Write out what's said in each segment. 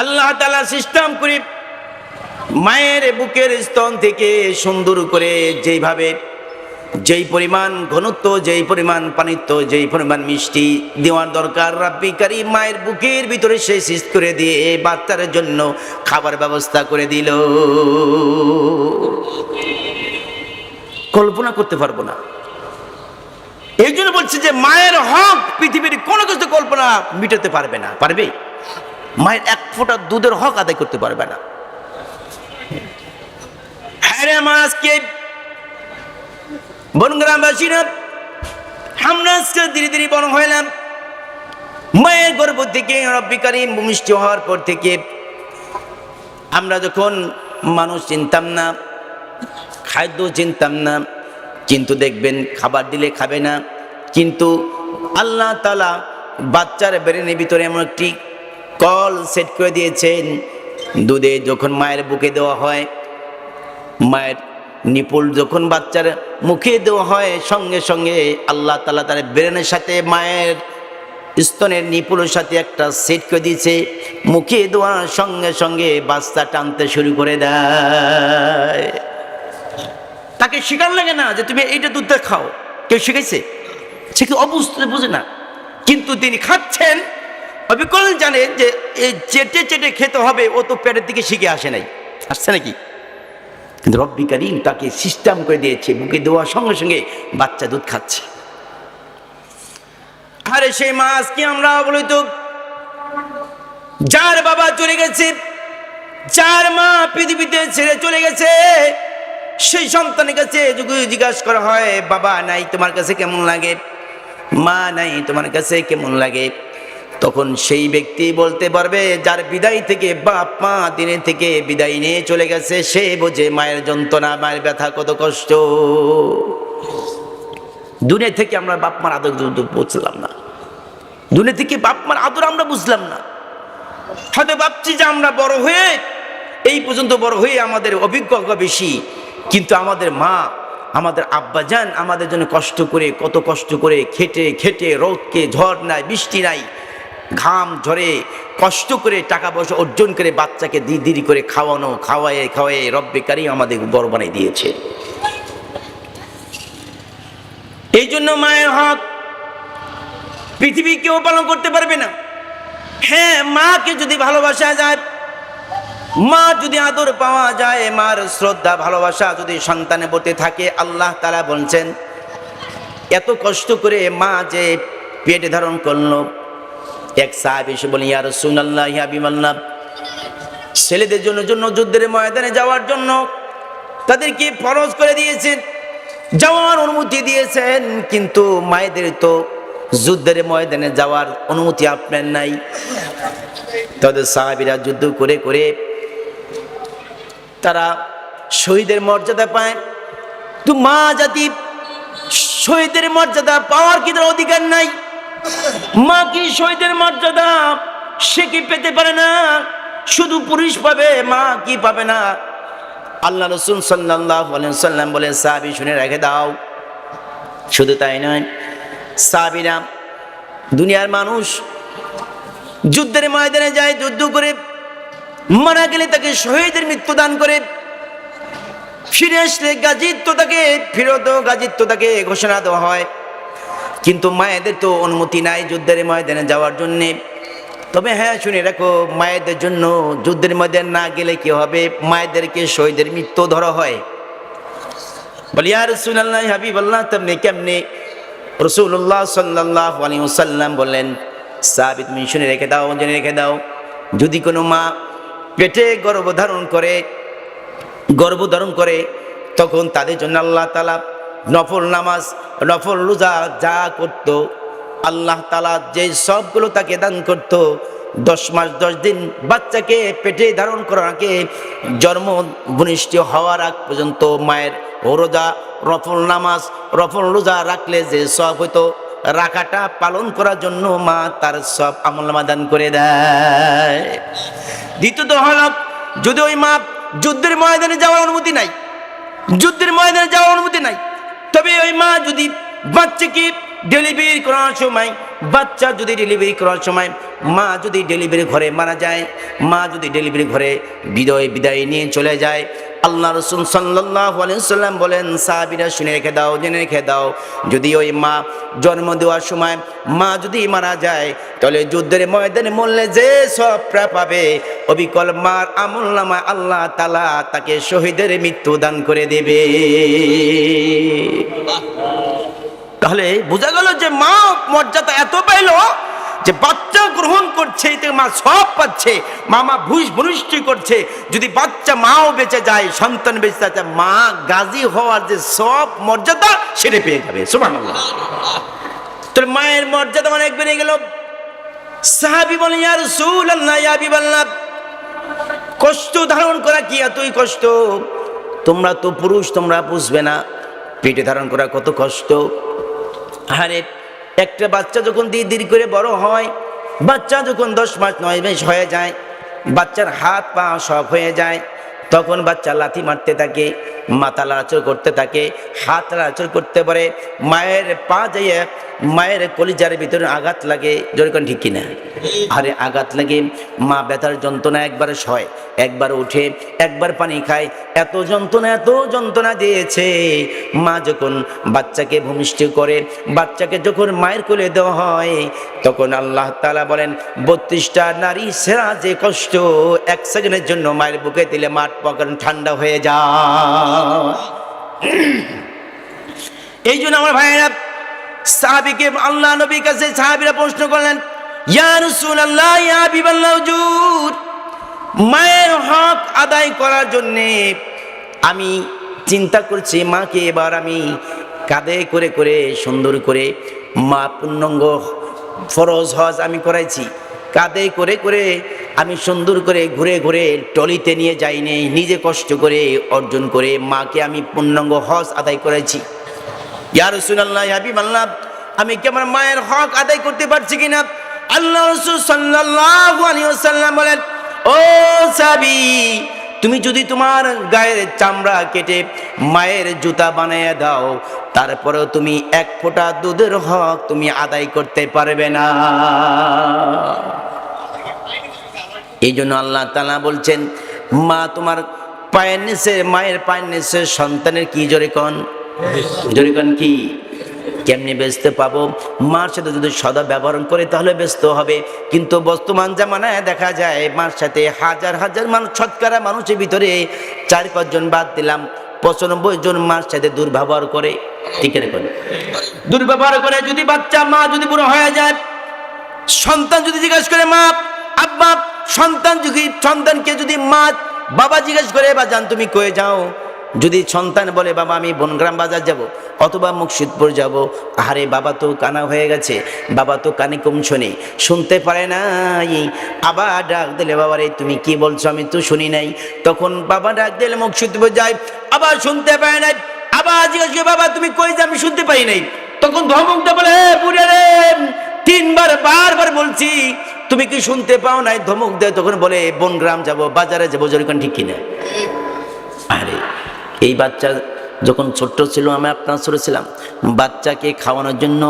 আল্লাহ তালা সিস্টেম করি মায়ের বুকের স্তন থেকে সুন্দর করে যেইভাবে, যেই পরিমাণ ঘনত্ব, যেই পরিমাণ পানিত্ব, যেই পরিমাণ মিষ্টি দেওয়ার দরকার রাব্বিকারী মায়ের বুকের ভিতরে সে সিস্ট করে দিয়ে বাচ্চার জন্য খাবার ব্যবস্থা করে দিল। কল্পনা করতে পারব না। এই জন্য বলছে যে মায়ের হক পৃথিবীর কোনো কিছু কল্পনা মিটাতে পারবে না। পারবে? মায়ের এক ফোঁটা দুধের হক আদায় করতে পারবে না। হ্যাঁ আমার আজকে ধীরে ধীরে মায়ের গর্ভ থেকে হওয়ার পর থেকে আমরা যখন মানুষ চিনতাম না, খাদ্য চিনতাম না, কিন্তু দেখবেন খাবার দিলে খাবে না, কিন্তু আল্লাহ তালা বাচ্চার ব্রেনের ভিতরে এমন একটি কল সেট করে দিয়েছেন। দুধে যখন মায়ের বুকে দেওয়া হয়, মায়ের নিপুল যখন বাচ্চার মুখে দেওয়া হয়, সঙ্গে সঙ্গে আল্লাহ তালা তার ব্রেনের সাথে মায়ের স্তনের নিপুলের সাথে একটা সেট করে দিয়েছে। মুখে দেওয়ার সঙ্গে সঙ্গে বাচ্চা টানতে শুরু করে দেয়। তাকে শেখার লাগে না যে তুমি এইটা দুধটা খাও। কেউ শিখেছে সে কি অবস্থা বোঝে না। কিন্তু তিনি খাচ্ছেন। অবিকল জানে যে এই চেটে চেটে খেতে হবে, ও তো পেটের দিকে শিখে আসে নাই। আসছে নাকি? কিন্তু রব্বি করিম তাকে সিস্টেম করে দিয়েছে, মুখে দেওয়ার সঙ্গে সঙ্গে বাচ্চা দুধ খাচ্ছে। আরে সেই মাছ কি আমরা বলি তো যার বাবা চলে গেছে চার মা পৃথিবীতে ছেড়ে চলে গেছে, সেই সন্তানের কাছে জিজ্ঞাসা করা হয়, বাবা, নাই তোমার কাছে কেমন লাগে? মা, নাই তোমার কাছে কেমন লাগে? তখন সেই ব্যক্তি বলতে পারবে, যার বিদায় থেকে বাপ মা দিনের থেকে বিদায় নিয়ে চলে গেছে, সে বোঝে মায়ের যন্ত্রণা, মায়ের ব্যথা কত কষ্ট। দুনিয়া থেকে আমরা বাপ মার আদর বুঝলাম না। দুনিয়া থেকে বাপ মার আদর আমরা বুঝলাম না। হয়তো ভাবছি যে আমরা বড় হয়ে, এই পর্যন্ত বড় হয়ে আমাদের অভিজ্ঞতা বেশি, কিন্তু আমাদের মা, আমাদের আব্বাজান আমাদের জন্য কষ্ট করে, কত কষ্ট করে খেটে খেটে, রোদকে, ঝড় নাই, বৃষ্টি নাই ঘাম ঝরে, কষ্ট করে টাকা পয়সা অর্জন করে বাচ্চাকে দিদি দিদি করে খাওয়ানো, খাওয়ায়ে খাওয়ায়ে রব্বিকারী আমাদের বড় বানিয়ে দিয়েছে। এই জন্য মায়ের হক পৃথিবী কেউ পালন করতে পারবে না। হ্যাঁ মাকে যদি ভালোবাসা যায়, মা যদি আদর পাওয়া যায়, মার শ্রদ্ধা, ভালোবাসা যদি সন্তানে বতে থাকে, আল্লাহ তারা বলছেন, এত কষ্ট করে মা যে পেটে ধারণ করল এক সাহেব এসে বলি ইয়ার সুনাল্লাহ হাবিমাল্লাহ ছেলেদের জন্য জন্য যুদ্ধের ময়দানে যাওয়ার জন্য তাদেরকে ফরজ করে দিয়েছেন, যাওয়ার অনুমতি দিয়েছেন, কিন্তু মায়েদের তো যুদ্ধের ময়দানে যাওয়ার অনুমতি আপনার নাই। তাদের সাহাবিরা যুদ্ধ করে করে তারা শহীদের মর্যাদা পায়। তো মা জাতি শহীদের মর্যাদা পাওয়ার কি তার অধিকার নাই? মা কি শহীদের মর্যাদা? সে কি পেতে পারে না? শুধু পুরুষ পাবে, মা কি পাবে না? আল্লাহ রসুল সাল্লাহ সাল্লাম বলেন, সাহাবি শুনে রেখে দাও। শুধু তাই নয়, সাহাবিরা দুনিয়ার মানুষ যুদ্ধের ময়দানে যায়, যুদ্ধ করে মারা গেলে তাকে শহীদের মৃত্যু দান করে। ফিরে আসলে গাজিত্ব তাকে, ফিরত গাজিত্ব তাকে ঘোষণা দেওয়া হয়। কিন্তু মায়েদের তো অনুমতি নাই যুদ্ধের ময়দানে যাওয়ার জন্যে। তবে হ্যাঁ শুনে রাখো, মায়েদের জন্য যুদ্ধের ময়দান না গেলে কি হবে? মায়েদেরকে শহীদের মৃত্যু ধরা হয়। বলি আর সুনাল্লাহ হাবিব আল্লাহ তেমনি কেমনি? রসুল্লাহ সাল্লাহ আলী সাল্লাম বললেন, সাবিত, তুমি শুনে রেখে দাও, জেনে রেখে দাও। যদি কোনো মা পেটে গর্ভধারণ করে গর্ভধারণ করে, তখন তাদের জন্য আল্লাহ তালা নফল নামাজ, নফল রোজা যা করত, আল্লাহ তালা যে সবগুলো তাকে দান করত, দশ মাস, দশ দিন বাচ্চাকে পেটে ধারণ করার আগে জন্ম ভূনিষ্ঠ হওয়ার আগ পর্যন্ত মায়ের রোজা রফল নামাজ রফল রোজা রাখলে যে সব হইতো, রাখাটা পালন করার জন্য মা তার সব আমলনামা দান করে দেয়। দ্বিতীয়ত হল, যদি ওই মা যুদ্ধের ময়দানে যাওয়ার অনুমতি নাই, যুদ্ধের ময়দানে যাওয়ার অনুমতি নাই তবে ওই মা যদি বাচ্চাকে ডেলিভারি করার সময়, বাচ্চা যদি ডেলিভারি করার সময়, মা যদি ডেলিভারি ঘরে মারা যায়, মা যদি ডেলিভারি ঘরে বিদয়, বিদায় নিয়ে চলে যায়, আল্লাহ রসুল সাল্লাম বলেন, সাহাবিরা শুনে রেখে দাও, জেনে রেখে দাও, যদি ওই মা জন্ম দেওয়ার সময় মা যদি মারা যায়, তাহলে যুদ্ধের ময়দানে মরলে যে সব পাবে। অবিকল মার আমল নামায় আল্লাহ তালা তাকে শহীদের মৃত্যু দান করে দেবে। তাহলে বোঝা গেল যে মা মর্যাদা এত পাইলো যে বাচ্চা গ্রহণ করছে, এতে মা সব পাচ্ছে, মামা ভুষ ভুনিষ্ঠি করছে। যদি বাচ্চা মাও বেঁচে যায়, সন্তান বেঁচে যায় মা গাজী হওয়ার যে সব মর্যাদা সেটা পেয়ে যাবে। সুমান তোর মায়ের মর্যাদা অনেক বেড়ে গেল। সাহাবি বলে ইয়ার সুল আল্লাহ ইয়াবি কষ্ট ধারণ করা কি এতই কষ্ট? তোমরা তো পুরুষ, তোমরা বুঝবে না। পেটে ধারণ করা কত কষ্ট? আরে, একটা বাচ্চা যখন দিয়ে ধীরে করে বড় হয়, বাচ্চা যখন দশ মাস, নয় মাস হয়ে যায়, বাচ্চার হাত পা সব হয়ে যায় তখন বাচ্চা লাথি মারতে থাকে, মাথা লাড়াচড় করতে থাকে, হাত লাড়াচড় করতে পারে, মায়ের পা যাইয়ে মায়ের কলিজার ভিতরে আঘাত লাগে যেরকম ঠিক কিনা? আরে আঘাত লাগে, মা ব্যথার যন্ত্রণা একবার সয়, একবার উঠে, একবার পানি খায়, এত যন্ত্রণা এত যন্ত্রণা দিয়েছে। মা যখন বাচ্চাকে ভূমিষ্ঠ করে, বাচ্চাকে যখন মায়ের কোলে দেওয়া হয়, তখন আল্লাহ তালা বলেন, বত্রিশটা নারী সেরা যে কষ্ট, এক সেকেন্ডের জন্য মায়ের বুকে দিলে মাঠ পকন ঠান্ডা হয়ে যায়। এই জন্য আমার ভাইয়েরা, সাহাবিকে, আল্লাহ নবীর কাছে সাহাবিরা প্রশ্ন করলেন মায়ের হক আদায় করার জন্যে আমি চিন্তা করছি, মাকে এবার আমি কাঁধে করে করে, সুন্দর করে মা পূর্ণাঙ্গ ফরজ হজ আমি করাইছি। কাঁধে করে করে আমি সুন্দর করে ঘুরে ঘুরে টলিতে নিয়ে যাইনি, নিজে কষ্ট করে অর্জন করে মাকে আমি পূর্ণাঙ্গ হজ আদায় করেছি। ইয়া রাসূলুল্লাহ, ইয়া হাবিবাল্লাহ, আমি কি আমার মায়ের হক আদায় করতে পারছি কিনা? আল্লাহ রাসূল সাল্লাল্লাহু আলাইহি বলেন, ও সাবি, তুমি যদি তোমার গায়ের চামড়া কেটে মায়ের জুতা বানিয়ে দাও, তারপরেও তুমি এক ফোঁটা দুধের হক তুমি আদায় করতে পারবে না। এই জন্য আল্লাহ তালা বলছেন, মা, তোমার পায়ের নিচে, মায়ের পায়ের নিচে সন্তানের কি জোরে কন? জোরে কন কি? কেমনি বেচতে পাবো? মার সাথে যদি সদা ব্যবহার করে তাহলে ব্যস্ত হবে। কিন্তু বর্তমান জামানায় দেখা যায়, মার সাথে হাজার হাজার মানুষ ছটকারা মানুষের ভিতরে চার পাঁচজন বাদ দিলাম, পঁচানব্বই জন মার সাথে দুর্ব্যবহার করে। ঠিক করে দুর্ব্যবহার করে যদি বাচ্চা, মা যদি বুড়ো হয়ে যায়, সন্তান যদি জিজ্ঞেস করে, মা, আব্বা সন্তান যদি, সন্তানকে যদি মা, বাবা জিজ্ঞেস করে বা জান তুমি কয়ে যাও? যদি সন্তান বলে, বাবা, আমি বনগ্রাম বাজার যাব, অথবা মুর্শিদপুর যাব। আরে বাবা তো কানা হয়ে গেছে, বাবা তো কানে কম শোনে, শুনতে পারে নাই। আবার ডাক দিলে বাবারে তুমি কি বলছো? আমি তো শুনি নাই। তখন বাবা ডাক দিলে, মুর্শিদপুর যায় আবার শুনতে পায় নাই। আবার জিজ্ঞেস বাবা, তুমি কই যে আমি শুনতে পাই নাই। তখন ধমকটা বলে "এ বুড়ে রে, তিনবার, বারবার বলছি তুমি কি শুনতে পাও নাই? ধমক দেয়, তখন বলে বনগ্রাম যাব, বাজারে যাব। যেরকম ঠিক কিনা? আরে, এই বাচ্চা যখন ছোট্ট ছিল, আমি আপনার ছোট ছিলাম। বাচ্চাকে খাওয়ানোর জন্য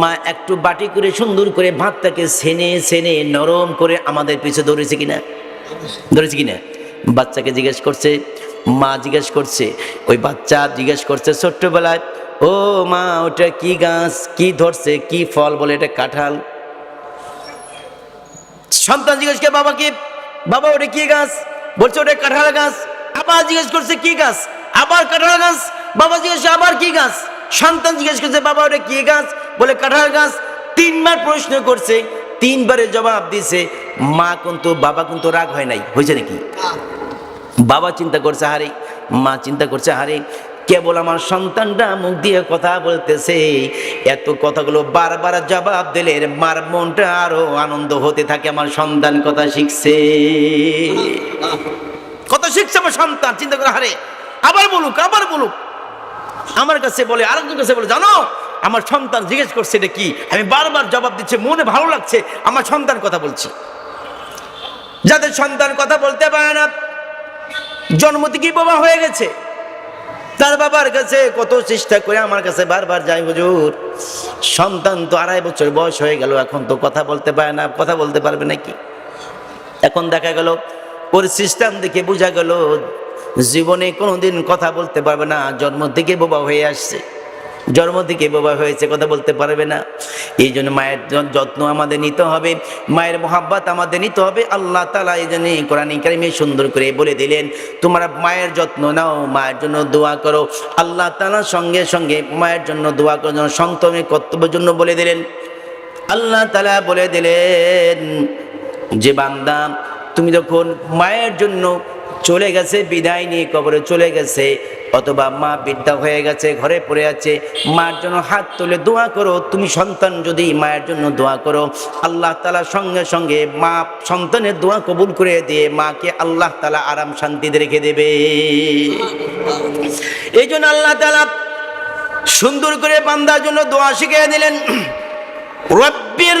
মা একটু বাটি করে, সুন্দর করে ভাতটাকে সেনে সেনে, নরম করে আমাদের পিছে ধরেছে কিনা? ধরেছে কিনা? বাচ্চাকে জিজ্ঞেস করছে, মা জিজ্ঞেস করছে, ওই বাচ্চা জিজ্ঞেস করছে, ছোট্টবেলায়, ও মা, ওটা কি গাছ, কি ধরছে, কি ফল বলে, এটা কাঁঠাল? সন্তান জিজ্ঞেস করে বাবাকে বাবা ওটা কি গাছ? বলছে ওটা কাঁঠাল গাছ। আবার জিজ্ঞেস করছে কি গাছ? আবার কাঁঠাল গাছ। বাবা জিজ্ঞেস আবার কি গাছ? সন্তান জিজ্ঞেস করছে বাবা ওটা কি গাছ? বলে কাঁঠাল গাছ। তিনবার প্রশ্ন করছে তিনবারে জবাব দিছে মা কিন্তু বাবা কিন্তু রাগ হয় নাই। হয়েছে নাকি? বাবা চিন্তা করছে হারে মা চিন্তা করছে হারে কেবল আমার সন্তানটা মুখ দিয়ে কথা বলতেছে। এত কথাগুলো বারবার জবাব দিলে মার মনটা আরও আনন্দ হতে থাকে, আমার সন্তান কথা শিখছে। কত শিখছে আমার সন্তান, চিন্তা করে, হারে, আবার বলুক আবার বলুক। আমার কাছে বলে আরেকজন কাছে বলে, জানো, আমার সন্তান জিজ্ঞেস করছে, এটা কি? আমি বারবার জবাব দিচ্ছে, মনে ভালো লাগছে, আমার সন্তান কথা বলছি। যাদের সন্তান কথা বলতে পারে না, জন্ম থেকেই বাবা হয়ে গেছে। তার বাবার কাছে কত চেষ্টা করে আমার কাছে বারবার যাই হুজুর। সন্তান তো আড়াই বছর বয়স হয়ে গেল, এখন তো কথা বলতে পারে না, কথা বলতে পারবে নাকি? এখন দেখা গেল, ওর সিস্টেম দেখে বোঝা গেল, জীবনে কোনোদিন কথা বলতে পারবে না, জন্ম থেকে বোবা হয়ে আসছে। জন্ম থেকে বোবা হয়েছে, কথা বলতে পারবে না। এই জন্য মায়ের যত্ন আমাদের নিতে হবে, মায়ের মোহাব্বত আমাদের নিতে হবে। আল্লাহ তালা এই জন্য কোরআন কারিমে সুন্দর করে বলে দিলেন, তোমরা মায়ের যত্ন নাও, মায়ের জন্য দোয়া করো। আল্লাহ তালার সঙ্গে সঙ্গে মায়ের জন্য দোয়া করো যেন সন্তানের কর্তব্যের জন্য বলে দিলেন। আল্লাহ তালা বলে দিলেন, যে বান্দা, তুমি যখন মায়ের জন্য চলে গেছে, বিদায় নিয়ে কবরে চলে গেছে। অথবা মা বিদ্যা হয়ে গেছে, ঘরে পড়ে আছে। মার জন্য হাত তুলে দোয়া করো, তুমি সন্তান যদি মায়ের জন্য দোয়া করো, আল্লাহ তালা সঙ্গে সঙ্গে মা সন্তানের দোয়া কবুল করে দিয়ে মাকে আল্লাহ তালা আরাম শান্তিতে রেখে দেবে। এই জন্য আল্লাহ তালা সুন্দর করে বান্দার জন্য দোয়া শিখিয়ে দিলেন রব্বির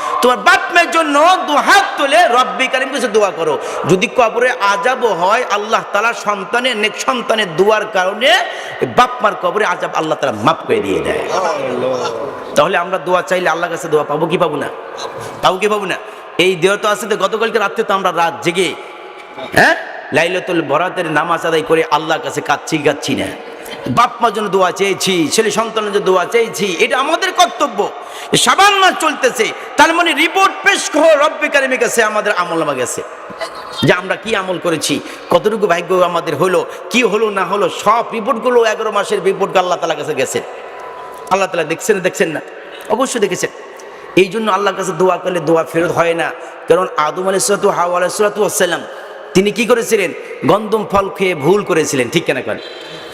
তোমার বাপ মায়ের জন্য দু হাত তুলে রব্বি কারিম কাছে দোয়া করো। যদি কবরে আজাবও হয়, আল্লাহ তালা সন্তানের, নেক সন্তানের দোয়ার কারণে ওই বাপ মার কবরে আজাব আল্লাহ তালা মাফ করে দিয়ে দেয়। তাহলে আমরা দোয়া চাইলে আল্লাহ কাছে দোয়া পাবো কি পাবো না? পাবো কি পাবো না? এই দেহ তো আসতে গতকালকে রাত্রে তো আমরা রাত জেগে হ্যাঁ? লাইলাতুল বরাতের নামাজ আদায় করে আল্লাহর কাছে কাচ্ছি গাচ্ছি না। বাপ মার জন্য দোয়া চেয়েছি, ছেলে সন্তানের জন্য দোয়া চেয়েছি, এটা আমাদের কর্তব্য। সাবান মাস চলতেছে, তার মানে রিপোর্ট পেশ করো, রব্বি কারিমের কাছে আমাদের আমল আমা গেছে। যে আমরা কি আমল করেছি, কতটুকু ভাগ্য আমাদের হলো, কি হলো, না হলো, সব রিপোর্টগুলো এগারো মাসের রিপোর্ট আল্লাহ তালা কাছে গেছে। আল্লাহ তালা দেখছেন দেখছেন না? অবশ্যই দেখেছেন। এই জন্য আল্লাহর কাছে দোয়া করলে দোয়া ফেরত হয় না। কারণ আদম আলাইসালাতু হাওয়া আলাইসালাতাম তিনি কি করেছিলেন? গন্দম ফল খেয়ে ভুল করেছিলেন, ঠিক কেন করেন?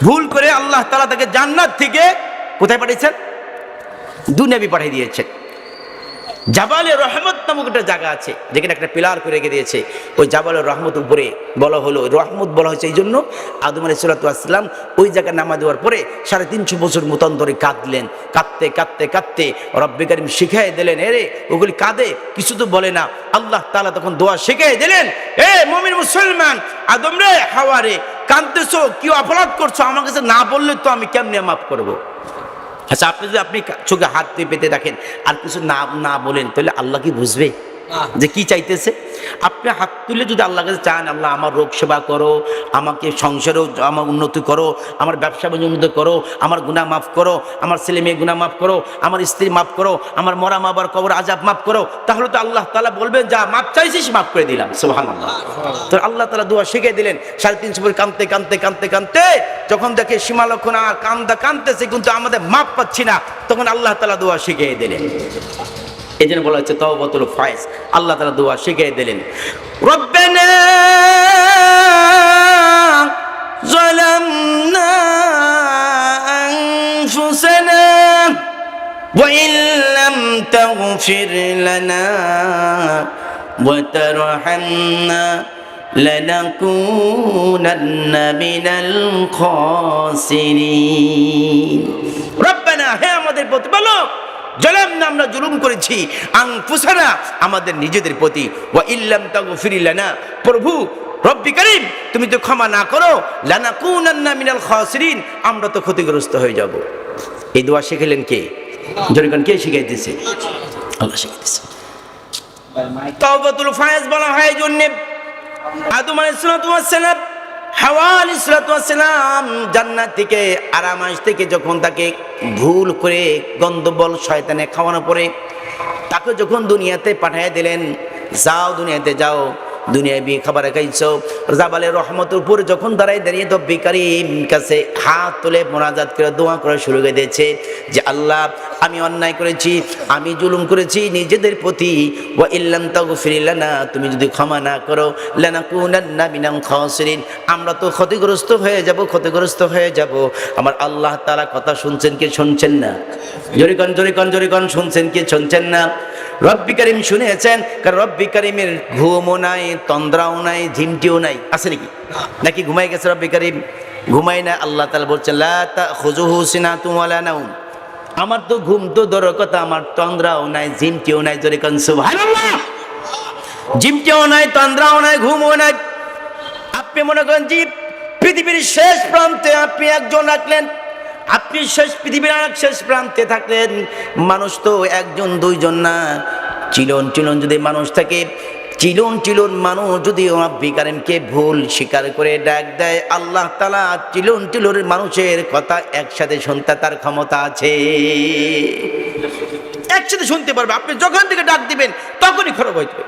ভুল করে আল্লাহ তালা তাকে জান্নাত থেকে কোথায় পাঠিয়েছেন? দুনিয়াবি পাঠিয়ে দিয়েছেন। জাবালে রহমত নামক একটা জায়গা আছে, যেখানে একটা পিলার করে রেখে দিয়েছে। ওই জাবালের রহমত উপরে বলা হলো, রহমত বলা হয়েছে এই জন্য আদম আলাই সাল্লাতাম ওই জায়গায় নামা দেওয়ার পরে সাড়ে তিনশো বছর মতন ধরে কাঁদলেন। কাঁদতে কাঁদতে কাঁদতে রব্বে কারিম শিখাই দিলেন, এরে, ওগুলি কাঁদে, কিছু তো বলে না। আল্লাহ তালা তখন দোয়া শিখাই দিলেন, এ মমিন মুসলমান, আদম রে, হাওয়া রে, কাঁদতেছো কি অপরাধ করছ, আমার কাছে না বললে তো আমি কেমনে মাফ করব? আচ্ছা আপনি যদি আপনি চোখে হাত দিয়ে পেতে রাখেন আর কিছু না না বলেন, তাহলে আল্লাহ কি বুঝবে? যে কি চাইতেছে? আপনি হাত তুলে যদি আল্লাহ কাছে চান, আল্লাহ আমার রোগ সেবা করো, আমাকে সংসারেও আমার উন্নতি করো, আমার ব্যবসা বাণিজ্য উন্নতি করো, আমার গুণা মাফ করো, আমার ছেলে মেয়ে গুণা মাফ করো, আমার স্ত্রী মাফ করো, আমার মরা মা বাবার কবর আজাব মাফ করো, তাহলে তো আল্লাহ তালা বলবেন, যা মাফ চাইছিস মাফ করে দিলাম। সোহান আল্লাহ তো আল্লাহ তালা দোয়া শিখে দিলেন, সাড়ে তিনশো বছর কানতে কানতে কানতে কানতে যখন দেখে সীমালক্ষণ আর কান্দা কানতেছে কিন্তু আমাদের মাপ পাচ্ছি না, তখন আল্লাহ তালা দোয়া শিখিয়ে দিলেন। এই জন্য বলা হচ্ছে তওবাতুল ফায়েজ আল্লাহ তালা দোয়া শিখিয়ে দিলেন রব্বানা ظلمنا أنفسنا وإن لم تغفر لنا وترحمنا لنكونن من الخاسرين ربنا হে আমাদের প্রতি বলো জলাম না আমরা জুলুম করেছি আং ফুসানা আমাদের নিজেদের প্রতি। ওয়া ইল্লাম তাগফিরি লানা। প্রভু, রব্বি করিম, তুমি তো ক্ষমা না করো লানা কুনান্না মিনাল খাসিরিন, আমরা তো ক্ষতিগ্রস্ত হয়ে যাব। এই দোয়া শিখালেন কে? জনগণ কে শিখাইতেছে? আল্লাহ শিখাই দিয়েছে তাওবাতুল ফায়েজ বলা হয় জন্যে। আদম আলাইহিসসালাম হাওয়া জান্নাত থেকে আরামাস থেকে যখন তাকে ভুল করে শয়তানে খাওয়ানো পরে তাকে যখন দুনিয়াতে পাঠিয়ে দিলেন, যাও দুনিয়াতে যাও। দুনিয়ায় বিয়ে খাবার খাইছো। জাবালের রহমতের উপর যখন দাঁড়াই দাঁড়িয়ে তো বিকারিম কাছে হাত তুলে মোনাজাত করে দোয়া করা শুরু করে দিয়েছে যে আল্লাহ, আমি অন্যায় করেছি, আমি জুলুম করেছি নিজেদের প্রতি। ওয়া ইল্লাম তাগফির লানা, তুমি যদি ক্ষমা না করো, লানাকুনান্না মিনাল খাসিরিন। আমরা তো ক্ষতিগ্রস্ত হয়ে যাব, ক্ষতিগ্রস্ত হয়ে যাব। আমার আল্লাহ তাআলা কথা শুনছেন কি শুনছেন না? জরিকন জরিকন জরিকন শুনছেন কি শুনছেন না? রব্বি করিম শুনেছেন, কারণ রব্বি করিমের ঘুমও নাই, তন্দ্রাও নাই, ঝিমটিও নাই। আছে নাকি? নাকি ঘুমাই গেছে রব্বি করিম? ঘুমাই না, আল্লাহ তালা বলছেন, লা তা খুজুহু সিনাতুম ওয়ালা নাউম। আমার তো ঘুম তো দূরের কথা আমার তন্দ্রাও নাই, ঝিমটিও নাই, জোরে কান, সুবহানাল্লাহ। জিমটিও নাই, তন্দ্রাও নাই, ঘুমও নাই। আপনি মনে করেন যে পৃথিবীর শেষ প্রান্তে আপনি একজন রাখলেন আপনি শেষ পৃথিবীর আর শেষ প্রান্তে থাকলেন, মানুষ তো একজন, দুইজন না। চিলন চিলন যদি মানুষ থাকে, চিলন চিলন মানুষ যদি রব্বি কারিমকে ভুল স্বীকার করে ডাক দেয়, আল্লাহ তালা চিলন চিলনের মানুষের কথা একসাথে শুনতে তার ক্ষমতা আছে। একসাথে শুনতে পারবে, আপনি যখন থেকে ডাক দিবেন, তখনই খরচ হইতে